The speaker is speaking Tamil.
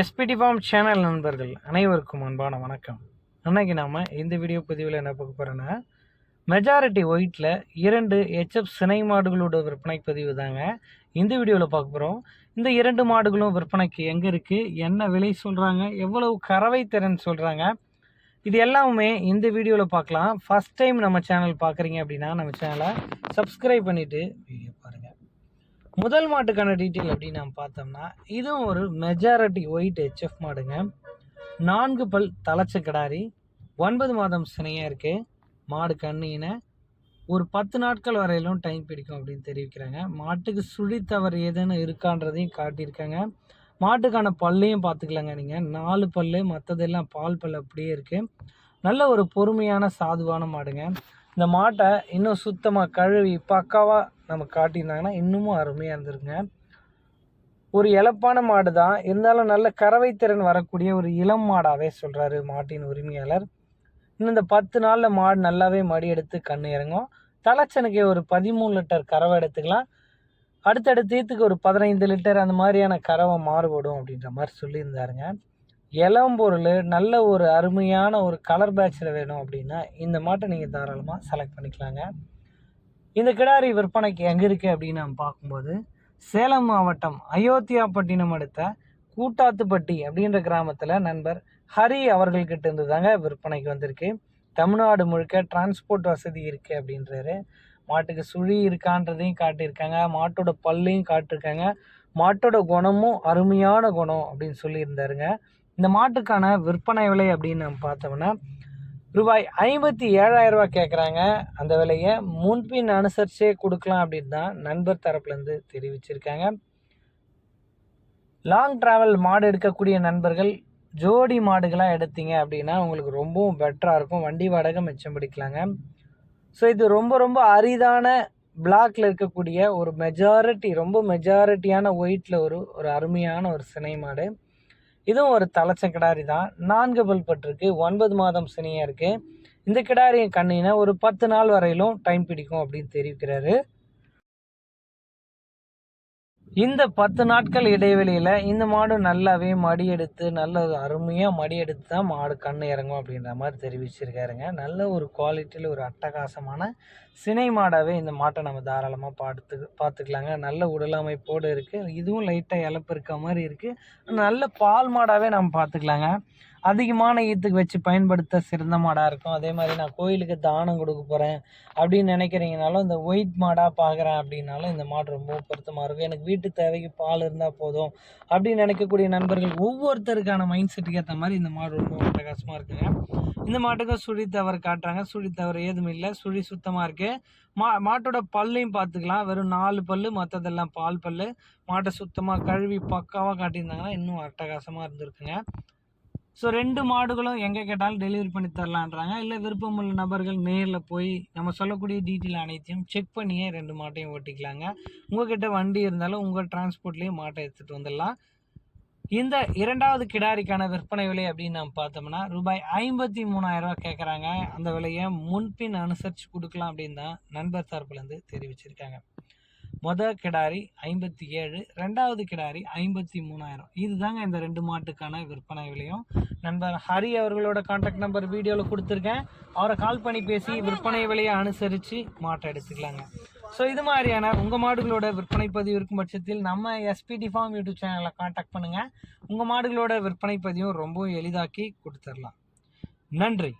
எஸ்பிடி ஃபார்ம் சேனல் நண்பர்கள் அனைவருக்கும் அன்பான வணக்கம். இன்னைக்கு நாம் இந்த வீடியோ பதிவில் என்ன பார்க்க போகிறோன்னா மெஜாரிட்டி ஒயிட்டில் இரண்டு ஹெச்எஃப் சினை மாடுகளோட விற்பனை பதிவு தாங்க. இந்த வீடியோவில் பார்க்க போகிறோம் இந்த இரண்டு மாடுகளும் விற்பனைக்கு எங்கே இருக்குது என்ன விலை சொல்கிறாங்க எவ்வளவு கறவை திறன் சொல்கிறாங்க இது எல்லாமே இந்த வீடியோவில் பார்க்கலாம். ஃபஸ்ட் டைம் நம்ம சேனல் பார்க்குறீங்க அப்படின்னா நம்ம சேனலை சப்ஸ்கிரைப் பண்ணிவிட்டு முதல் மாட்டுக்கான டீட்டெயில் அப்படின்னு நம்ம பார்த்தோம்னா இதுவும் ஒரு மெஜாரிட்டி ஒயிட் ஹெச்எஃப் மாடுங்க. நான்கு பல் தலைச்ச கிடாரி ஒன்பது மாதம் சினையாக இருக்குது மாடு கண்ணின ஒரு பத்து நாட்கள் வரையிலும் டைம் பிடிக்கும் அப்படின்னு தெரிவிக்கிறாங்க. மாட்டுக்கு சுழி தவறு இருக்கான்றதையும் காட்டியிருக்காங்க. மாட்டுக்கான பல்லையும் பார்த்துக்கலாங்க நீங்கள் நாலு பல் மற்றதெல்லாம் பால் பல் அப்படியே இருக்குது நல்ல ஒரு பொறுமையான சாதுவான மாடுங்க. இந்த மாட்டை இன்னும் சுத்தமாக கழுவி பக்காவாக நம்ம காட்டியிருந்தாங்கன்னா இன்னமும் அருமையாக இருந்திருக்குங்க ஒரு இழப்பான மாடு தான் இருந்தாலும் நல்ல கறவை திறன் வரக்கூடிய ஒரு இளம் மாடாகவே சொல்கிறாரு மாட்டின் உரிமையாளர். இன்னும் இந்த பத்து நாளில் மாடு நல்லாவே மடி எடுத்து கண் இறங்கும். தலைச்சனுக்கு ஒரு பதிமூணு லிட்டர் கறவை எடுத்துக்கலாம். அடுத்தடுத்த ஈத்துக்கு ஒரு பதினைந்து லிட்டர் அந்த மாதிரியான கறவை மாறுபடும் அப்படின்ற மாதிரி சொல்லியிருந்தாருங்க. இளம் பொருள் நல்ல ஒரு அருமையான ஒரு கலர் பேட்சில் வேணும் அப்படின்னா இந்த மாட்டை நீங்கள் தாராளமாக செலக்ட் பண்ணிக்கலாங்க. இந்த கிடாரி விற்பனைக்கு எங்கே இருக்குது அப்படின்னு நம்ம பார்க்கும்போது சேலம் மாவட்டம் அயோத்தியாப்பட்டினம் அடுத்த கூட்டாத்துப்பட்டி அப்படின்ற கிராமத்தில் நண்பர் ஹரி அவர்கள்கிட்ட இருந்து தாங்க விற்பனைக்கு வந்திருக்கு. தமிழ்நாடு முழுக்க டிரான்ஸ்போர்ட் வசதி இருக்குது அப்படின்றாரு. மாட்டுக்கு சுழி இருக்கான்றதையும் காட்டியிருக்காங்க. மாட்டோட பல்லையும் காட்டியிருக்காங்க. மாட்டோட குணமும் அருமையான குணம் அப்படின்னு சொல்லியிருந்தாருங்க. இந்த மாட்டுக்கான விற்பனை விலை அப்படின்னு நம்ம பார்த்தோம்னா ரூபாய் ஐம்பத்தி ஏழாயிரம் ரூபாய் கேட்குறாங்க அந்த விலையை முன்பின் அனுசரிச்சே கொடுக்கலாம் அப்படின்னு தான் நண்பர் தரப்புலேருந்து தெரிவிச்சிருக்காங்க. லாங் ட்ராவல் மாடு எடுக்கக்கூடிய நண்பர்கள் ஜோடி மாடுகளாக எடுத்தீங்க அப்படின்னா உங்களுக்கு ரொம்பவும் பெட்டராக இருக்கும். வண்டி வாடகை மிச்சம் பிடிக்கலாங்க. ஸோ இது ரொம்ப ரொம்ப அரிதான பிளாக்ல இருக்கக்கூடிய ஒரு மெஜாரிட்டி ரொம்ப மெஜாரிட்டியான ஒயிட்டில் ஒரு ஒரு அருமையான ஒரு சினை மாடு. இதுவும் ஒரு தலைச்ச கிடாரி தான். நான்கு பல் பட்டிருக்கு ஒன்பது மாதம் சினியாக இருக்குது இந்த கிடாரியின் கண்ணினா ஒரு பத்து நாள் வரையிலும் டைம் பிடிக்கும் அப்படின்னு தெரிவிக்கிறாரு. இந்த பத்து நாட்கள் இடைவெளியில் இந்த மாடு நல்லாவே மடி எடுத்து நல்ல அருமையாக மடி எடுத்து தான் மாடு கண்ணு இறங்கும் அப்படின்ற மாதிரி தெரிவிச்சிருக்காருங்க. நல்ல ஒரு குவாலிட்டியில் ஒரு அட்டகாசமான சினை மாடாகவே இந்த மாட்டை நம்ம தாராளமாக பார்த்து பார்த்துக்கலாங்க. நல்ல உடலமைப்போடு இருக்குது இதுவும் லைட்டாக இழப்பு இருக்க மாதிரி இருக்குது நல்ல பால் மாடாகவே நம்ம பார்த்துக்கலாங்க. அதிகமான ஈத்துக்கு வச்சு பயன்படுத்த சிறந்த மாடாக இருக்கும். அதே மாதிரி நான் கோயிலுக்கு தானம் கொடுக்க போகிறேன் அப்படின்னு நினைக்கிறீங்கனாலும் இந்த ஒயிட் மாடாக பார்க்குறேன் அப்படின்னாலும் இந்த மாடு ரொம்ப பொருத்தமாக இருக்கும். எனக்கு வீட்டு தேவைக்கு பால் இருந்தால் போதும் அப்படின்னு நினைக்கக்கூடிய நண்பர்கள் ஒவ்வொருத்தருக்கான மைண்ட் செட்டுக்கு ஏற்ற மாதிரி இந்த மாடு ரொம்ப பிரகாசமாக இருக்குங்க. இந்த மாட்டுக்கும் சுழி தவறு காட்டுறாங்க. சுழி தவறு ஏதும் இல்லை. சுழி சுத்தமாக இருக்குது மா மாட்டோட பல்லையும் பார்த்துக்கலாம் வெறும் நாலு பல்லு மற்றதெல்லாம் பால் பல்லு. மாட்டை சுத்தமாக கழுவி பக்காவாக காட்டியிருந்தாங்கன்னா இன்னும் அட்டகாசமாக இருந்திருக்குங்க. ஸோ ரெண்டு மாடுகளும் எங்கே கேட்டாலும் டெலிவரி பண்ணி தரலான்றாங்க. இல்லை விருப்பமுள்ள நபர்கள் நேரில் போய் நம்ம சொல்லக்கூடிய டீட்டெயில் அனைத்தையும் செக் பண்ணியே ரெண்டு மாட்டையும் ஓட்டிக்கலாங்க. உங்கள்கிட்ட வண்டி இருந்தாலும் உங்கள் டிரான்ஸ்போர்ட்லேயே மாட்டை எடுத்துகிட்டு வந்துடலாம். இந்த இரண்டாவது கிடாரிக்கான விற்பனை விலை அப்படின்னு நம்ம பார்த்தோம்னா ரூபாய் ஐம்பத்தி மூணாயிரரூவா கேட்குறாங்க அந்த விலையை முன்பின் அனுசரித்து கொடுக்கலாம் அப்படின்னு தான் நண்பர் தரப்புலேருந்து தெரிவிச்சிருக்காங்க. மொதல் கிடாரி ஐம்பத்தி ஏழு ரெண்டாவது கிடாரி ஐம்பத்தி மூணாயிரம். இதுதாங்க இந்த ரெண்டு மாட்டுக்கான விற்பனை விலையும். நண்பர் ஹரி அவர்களோட கான்டாக்ட் நம்பர் வீடியோவில் கொடுத்துருக்கேன். அவரை கால் பண்ணி பேசி விற்பனை விலையை அனுசரித்து மாட்டை எடுத்துக்கலாங்க. ஸோ இது மாதிரியான உங்கள் மாடுகளோட விற்பனை பதிவு இருக்கும் பட்சத்தில் நம்ம எஸ்பிடி ஃபார்ம் யூடியூப் சேனலை காண்டாக்ட் பண்ணுங்கள் உங்கள் மாடுகளோட விற்பனை பதிவும் ரொம்ப எளிதாக்கி கொடுத்துடலாம் நன்றி.